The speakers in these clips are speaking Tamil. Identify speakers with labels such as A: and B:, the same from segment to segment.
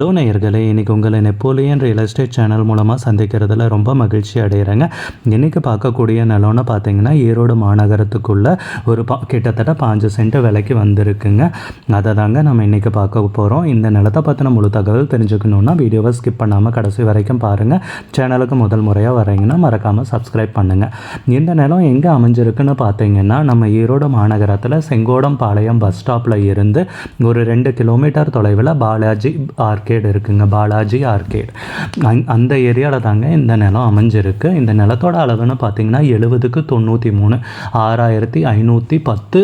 A: ஹலோ நேயர்களே இன்றைக்கி உங்களை நெப்போலியன் ரியல் எஸ்டேட் சேனல் மூலமாக சந்திக்கிறதுல ரொம்ப மகிழ்ச்சி அடைகிறேங்க இன்றைக்கி பார்க்கக்கூடிய நிலம்னு பார்த்தீங்கன்னா ஈரோடு மாநகரத்துக்குள்ளே ஒரு பா கிட்டத்தட்ட பாஞ்சு சென்ட் விலைக்கு வந்திருக்குங்க. அதை தாங்க நம்ம இன்றைக்கி பார்க்க போகிறோம் இந்த நிலத்தை பற்றின முழு தகவல் தெரிஞ்சுக்கணுன்னா வீடியோவை ஸ்கிப் பண்ணாமல் கடைசி வரைக்கும் பாருங்கள் சேனலுக்கு முதல் முறையாக வரீங்கன்னா மறக்காமல் சப்ஸ்கிரைப் பண்ணுங்கள் இந்த நிலம் எங்கே அமைஞ்சிருக்குன்னு பார்த்தீங்கன்னா நம்ம ஈரோடு மாநகரத்தில் செங்கோடம் பாளையம் பஸ் ஸ்டாப்பில் இருந்து ஒரு ரெண்டு கிலோமீட்டர் தொலைவில் பாலாஜி ஆர்கே ஆர்கேடு இருக்குங்க பாலாஜி ஆர்கேட் அந்த ஏரியாவில் தாங்க இந்த நிலம் அமைஞ்சிருக்கு. இந்த நிலத்தோட அளவுன்னு பார்த்தீங்கன்னா எழுபதுக்கு தொண்ணூற்றி மூணு ஆறாயிரத்தி ஐநூற்றி பத்து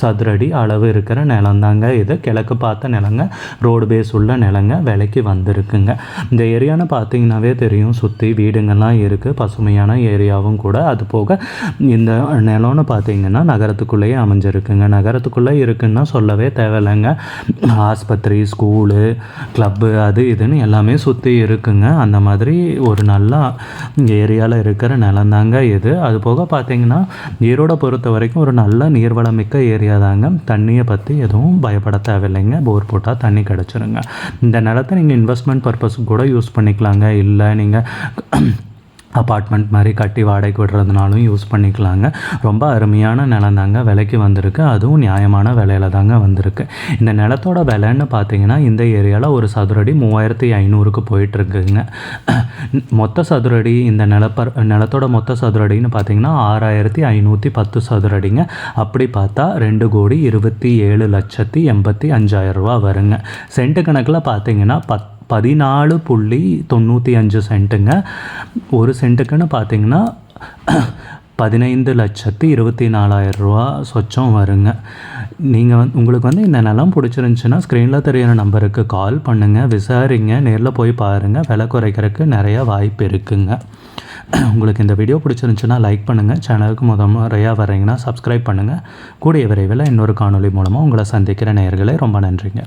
A: சதுரடி அளவு இருக்கிற நிலம் தாங்க இது. கிழக்கு பார்த்த நிலங்க ரோடு பேஸ் உள்ள நிலங்க விலைக்கு வந்திருக்குங்க. இந்த ஏரியான்னு பார்த்தீங்கன்னாவே தெரியும் சுற்றி வீடுங்கள்லாம் இருக்குது பசுமையான ஏரியாவும் கூட. அது போக இந்த நிலம்னு பார்த்தீங்கன்னா நகரத்துக்குள்ளேயே அமைஞ்சிருக்குங்க. நகரத்துக்குள்ளே இருக்குன்னா சொல்லவே தேவையில்லைங்க. ஆஸ்பத்திரி ஸ்கூலு கிளப் கிளப்பு அது இதுன்னு எல்லாமே சுற்றி இருக்குங்க. அந்த மாதிரி ஒரு நல்லா ஏரியாவில் இருக்கிற நிலந்தாங்க இது. அது போக பார்த்தீங்கன்னா ஈரோடை பொறுத்த வரைக்கும் ஒரு நல்ல நீர்வளமிக்க ஏரியா தாங்க. தண்ணியை பற்றி எதுவும் பயப்பட தேவையில்லைங்க. போர் போட்டால் தண்ணி கிடச்சிருங்க. இந்த நிலத்தை நீங்கள் இன்வெஸ்ட்மெண்ட் பர்பஸுக்கு கூட யூஸ் பண்ணிக்கலாங்க. இல்லை நீங்கள் அப்பார்ட்மெண்ட் மாதிரி கட்டி வாடகைக்கு விடுறதுனாலும் யூஸ் பண்ணிக்கலாங்க. ரொம்ப அருமையான நிலம் தாங்க விலைக்கு வந்திருக்கு. அதுவும் நியாயமான விலையில தாங்க வந்திருக்கு. இந்த நிலத்தோட விலைன்னு பார்த்தீங்கன்னா இந்த ஏரியாவில் ஒரு சதுரடி மூவாயிரத்தி ஐநூறுக்கு போயிட்டுருக்குங்க. மொத்த சதுரடி இந்த நிலப்பர் நிலத்தோட மொத்த சதுரடின்னு பார்த்தீங்கன்னா ஆறாயிரத்தி ஐநூற்றி பத்து சதுரடிங்க. அப்படி பார்த்தா ரெண்டு கோடி இருபத்தி ஏழு லட்சத்தி எண்பத்தி அஞ்சாயிரம் ரூபா வருங்க. சென்ட் கணக்கில் பார்த்தீங்கன்னா பத் பதினாலு புள்ளி தொண்ணூற்றி அஞ்சு சென்ட்டுங்க. ஒரு சென்ட்டுக்குன்னு பார்த்தீங்கன்னா பதினைந்து லட்சத்தி இருபத்தி நாலாயிரம் ரூபா சொச்சம் வருங்க. நீங்கள் வந்து உங்களுக்கு வந்து இந்த நிலம் பிடிச்சிருந்துச்சின்னா ஸ்க்ரீனில் தெரியிற நம்பருக்கு கால் பண்ணுங்கள் விசாரிங்க. நேரில் போய் பாருங்கள் விலை குறைக்கிறதுக்கு நிறையா வாய்ப்பு இருக்குங்க. உங்களுக்கு இந்த வீடியோ பிடிச்சிருந்துச்சுன்னா லைக் பண்ணுங்கள் சேனலுக்கு முத முறையாக வரீங்கன்னா சப்ஸ்கிரைப் பண்ணுங்கள் கூடிய விரைவில் இன்னொரு காணொலி மூலமாக உங்களை சந்திக்கிற நேர்களை ரொம்ப நன்றிங்க.